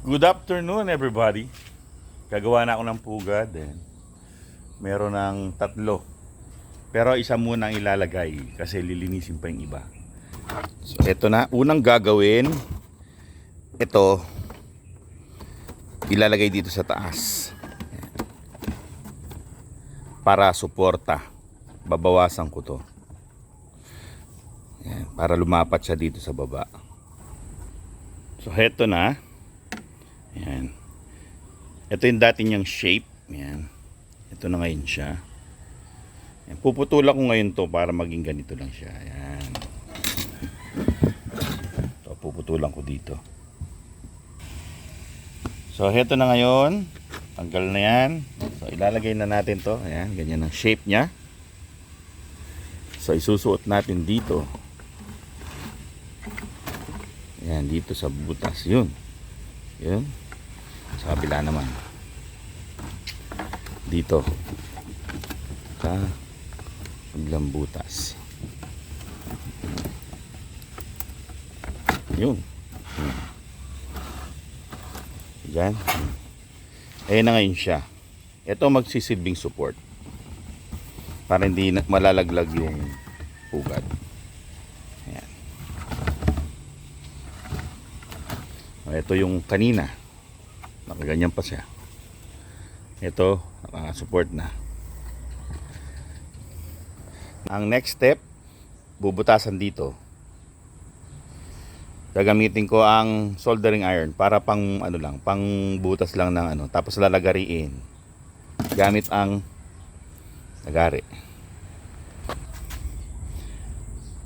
Good afternoon everybody. Gagawa na ako ng pugad. Eh. Meron ng tatlo. Pero isa muna ang ilalagay kasi lilinisin pa yung iba. So ito na. Unang gagawin. Ito. Ilalagay dito sa taas. Para suporta. Babawasan ko to. Para lumapat siya dito sa baba. So heto na. Ayan. Ito yung dati niyang shape. Ayan. Ito na ngayon siya. Ayan. Puputulan ko ngayon to para maging ganito lang siya. Ayan. So, puputulan ko dito. So, heto na ngayon. Tanggal na yan. So, ilalagay na natin to. Ayan, ganyan ang shape niya. So, isusuot natin dito. Ayan, dito sa butas. Yun. Yun. Sa kabila naman. Dito. Sa kabilang butas. Yun. Yun. Diyan. Ayan na ngayon siya. Ito magsisilbing support. Para hindi malalaglag yung pugad. Ayan. O, Ito yung kanina. Nakaganyan pa siya. Ito, naka-support na. Ang next step, bubutasan dito. Gagamitin ko ang soldering iron para pang ano lang, pang butas lang ng ano, tapos lalagariin. Gamit ang lagari.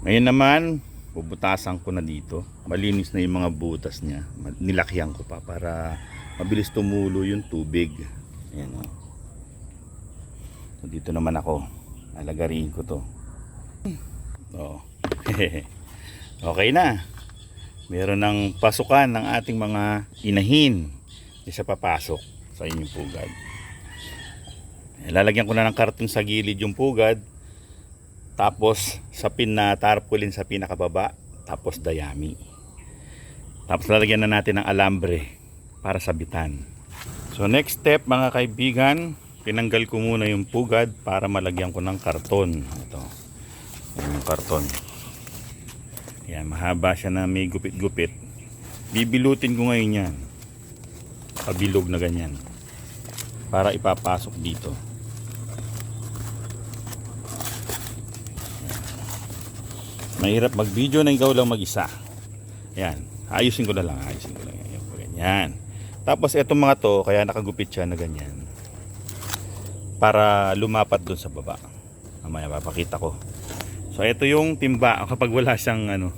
Ngayon naman, bubutasan ko na dito. Malinis na yung mga butas niya. Nilakyan ko pa para mabilis tumulo yung tubig. Ayan o. So, dito naman ako. Lalagariin ko to. Oh. okay na. Meron ng pasukan ng ating mga inahin. Siya papasok sa inyong pugad. Lalagyan ko na ng karton sa gilid yung pugad. Tapos sa pin na tarpaulin sa pinakababa. Tapos dayami. Tapos lalagyan na natin ng alambre para sabitan. So next step mga kaibigan, tinanggal ko muna yung pugad para malagyan ko ng karton. Ito. Yung karton. Yan, mahaba siya na may gupit-gupit. Bibilutin ko ngayon yan. Pabilog na ganyan. Para ipapasok dito. Mahirap mag-video na ikaw lang mag-isa. Yan. Ayusin ko na lang. Ayusin ko lang. Yan. Ganyan. Tapos itong mga to, kaya nakagupit siya na ganyan. Para lumapat doon sa baba. Mamaya papakita ko. So ito yung timba kapag wala siyang ano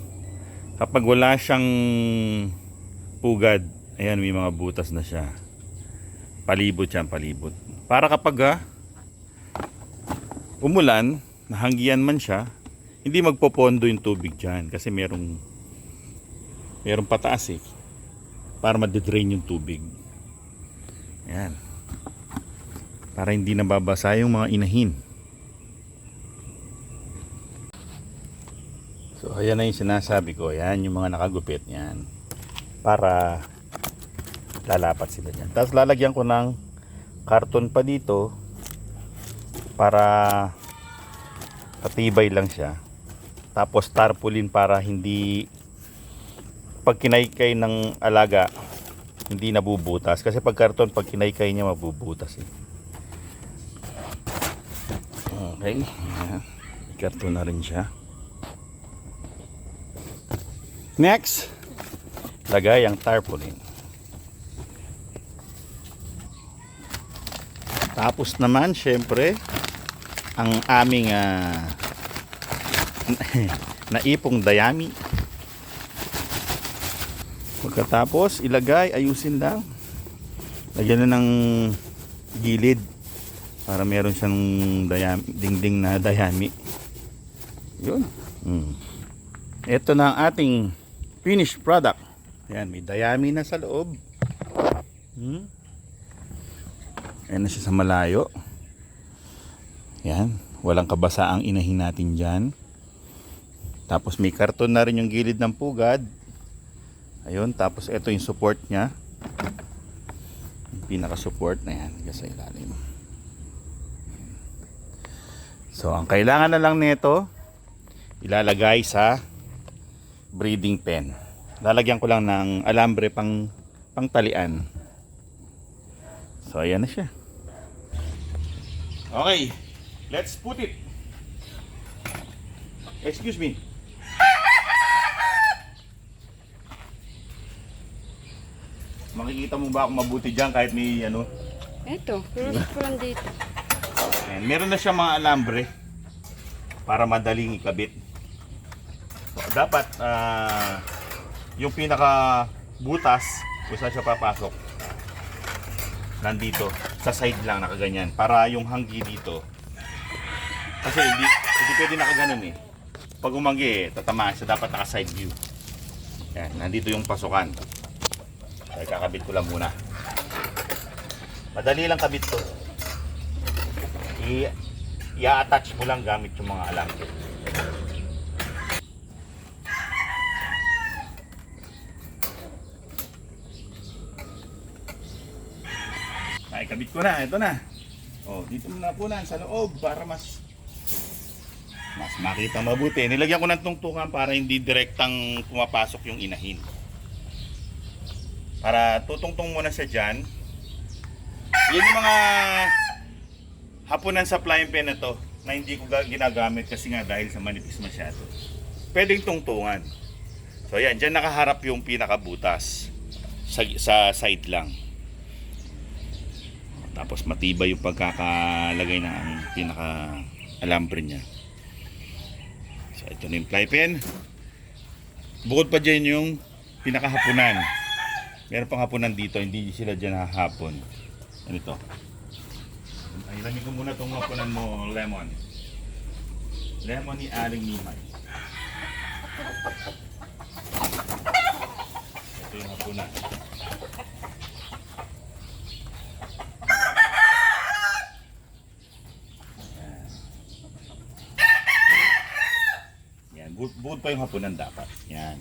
kapag wala siyang pugad. Ayan may mga butas na siya. Palibot yan, palibot. Para kapag ah, umulan, nahanggian man siya, hindi magpopondo yung tubig dyan kasi merong merong pataas eh para madidrain yung tubig. Yan para hindi nababasa yung mga inahin. So ayan na yung sinasabi ko. Yan yung mga nakagupit. Yan para lalapat sila dyan. Tapos lalagyan ko ng karton pa dito para patibay lang siya tapos tarpaulin para hindi pag kinaykay ng alaga hindi nabubutas. Kasi pag karton pag kinaykay niya mabubutas eh. okay. Karton na rin siya. Next. Lagay ang tarpaulin. Tapos naman syempre ang aming ah, naipong dayami. Pagkatapos ilagay ayusin lang. Lagyan na ng gilid para meron siyang dayami, dingding na dayami. Yun. Mm. ito na ang ating finished product. Yan may dayami na sa loob. Hmm. ayan na siya sa malayo. Yan walang kabasa ang inahin natin dyan tapos may karton na rin yung gilid ng pugad. Ayun, tapos ito yung support niya. Yung pinaka-support na yan. Kasi ilalim. So, ang kailangan na lang nito, ilalagay sa breeding pen. Lalagyan ko lang ng alambre pang pangtalian. So, ayan na siya. Okay, let's put it. Excuse me. Makikita mo ba ako mabuti dyan kahit may ano? Eto, close ko lang dito. Ayan, meron na siya mga alambre para madaling ikabit. So, dapat ah, yung pinaka butas kung saan siya papasok nandito sa side lang nakaganyan para yung hanggi dito kasi hindi, hindi pwede nakaganon eh pag umanggi tatamaan siya dapat naka side view yan, nandito yung pasukan kaya kakabit ko lang muna madali lang kabit to i i-attach mo lang gamit yung mga alam. Naikabit ko na, ito na. Oh, dito muna po na sa loob para mas mas makita mabuti. Nilagyan ko ng tungtungan para hindi direktang pumapasok yung inahin. Para tutungtong muna siya dyan. Yan yung mga hapunan sa flying pen na to na hindi ko ga- ginagamit kasi nga dahil sa manipis masyado. Pwedeng tungtungan. So yan, dyan nakaharap yung pinakabutas sa, sa side lang. Tapos matibay yung pagkakalagay ng pinaka alambre niya. So ito na yung fly pen. Bukod pa dyan yung pinakahapunan. Meron pang hapunan dito, hindi sila dyan hahapon. Ano ito? Ay, lamig ko muna itong hapunan mo, lemon. Lemon ni Aling Nimay. Ito yung hapunan. Yan, bu- bukod pa yung hapunan dapat. Yan.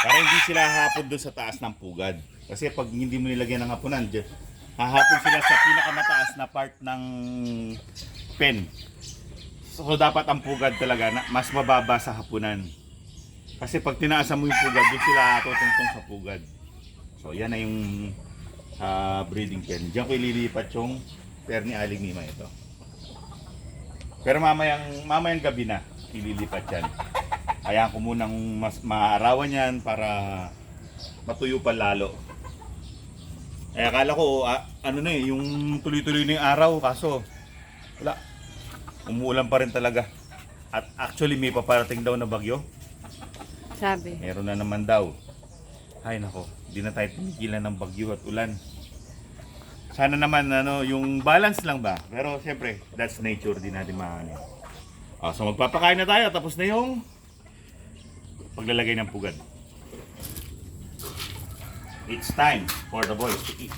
Para hindi sila hapon doon sa taas ng pugad. Kasi pag hindi mo nilagyan ng hapunan, dyan, hahapon sila sa pinakamataas na part ng pen. So dapat ang pugad talaga na mas mababa sa hapunan. Kasi pag tinaasan mo yung pugad, doon sila tutungtong sa pugad. So yan na yung ah, breeding pen. Diyan ko ililipat yung pair ni Aling Nima ito. Pero mamayang, mamayang gabi na ililipat yan. Kaya ko munang mas maarawan yan para matuyo pa lalo. Eh akala ko ah, ano na eh, yung tuloy-tuloy na yung araw kaso wala. Umuulan pa rin talaga. At actually may paparating daw na bagyo. Sabi. Meron na naman daw. Ay nako, hindi na tayo tinigilan ng bagyo at ulan. Sana naman ano, yung balance lang ba? Pero siyempre, that's nature din natin maano. Ah, so magpapakain na tayo tapos na yung paglalagay ng pugad. It's time for the boys to eat.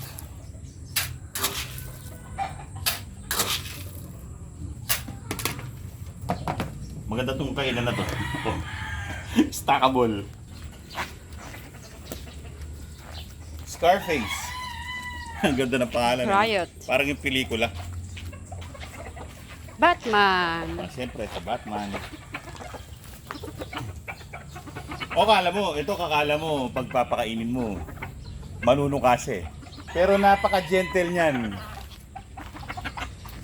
Maganda tong kainan na to. Stackable. Scarface. Ang ganda ng pangalan. ano? Riot. Parang yung pelikula. Batman. Ah, Siyempre, sa Batman. O kala mo, ito kakala mo, pagpapakainin mo, manunuka siya eh. Pero napaka-gentle niyan.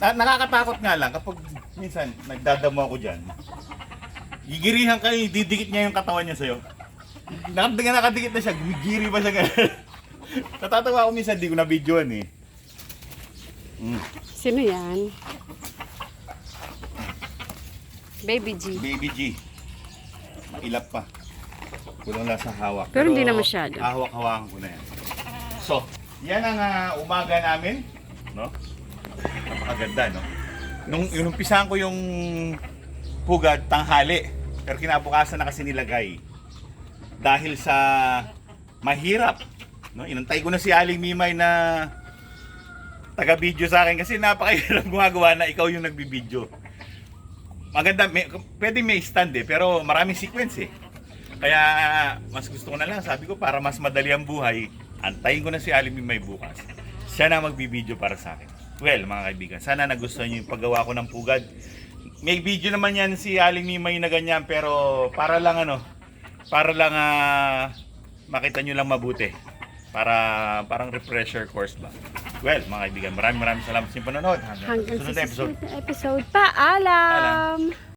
Na nakakatakot nga lang kapag minsan nagdadamo ako dyan. Gigirihan ka, didikit niya yung katawan niya sa'yo. Nakadikit, nakadikit na siya, gumigiri pa siya ganun. Natatawa ako minsan, di ko na videoan eh. Mm. Sino yan? Baby G. Baby G. Mailap pa. Kulang lang sa hawak. Pero hindi na masyado. Hawak-hawakan ko na yan. So, yan ang ah, umaga namin. No? Napakaganda, no? Nung inumpisahan ko yung pugad, tanghali. Pero kinabukasan na kasi nilagay. Dahil sa mahirap. No? Inantay ko na si Aling Mimay na taga-video sa akin kasi napakahirap gumagawa na ikaw yung nagbibideo. Maganda, may, pwede may stand eh, pero maraming sequence eh. Kaya mas gusto ko na lang, sabi ko para mas madali ang buhay, antayin ko na si Aling Mimay bukas. Siya na magbibideo para sa akin. Well, mga kaibigan, sana nagustuhan niyo yung paggawa ko ng pugad. May video naman yan si Aling Mimay na ganyan, pero para lang ano, para lang ah, makita nyo lang mabuti. Para parang refresher course ba. Well, mga kaibigan, maraming maraming salamat sa inyong panonood. Hanggang, Hanggang sa susunod episode. episode. Paalam!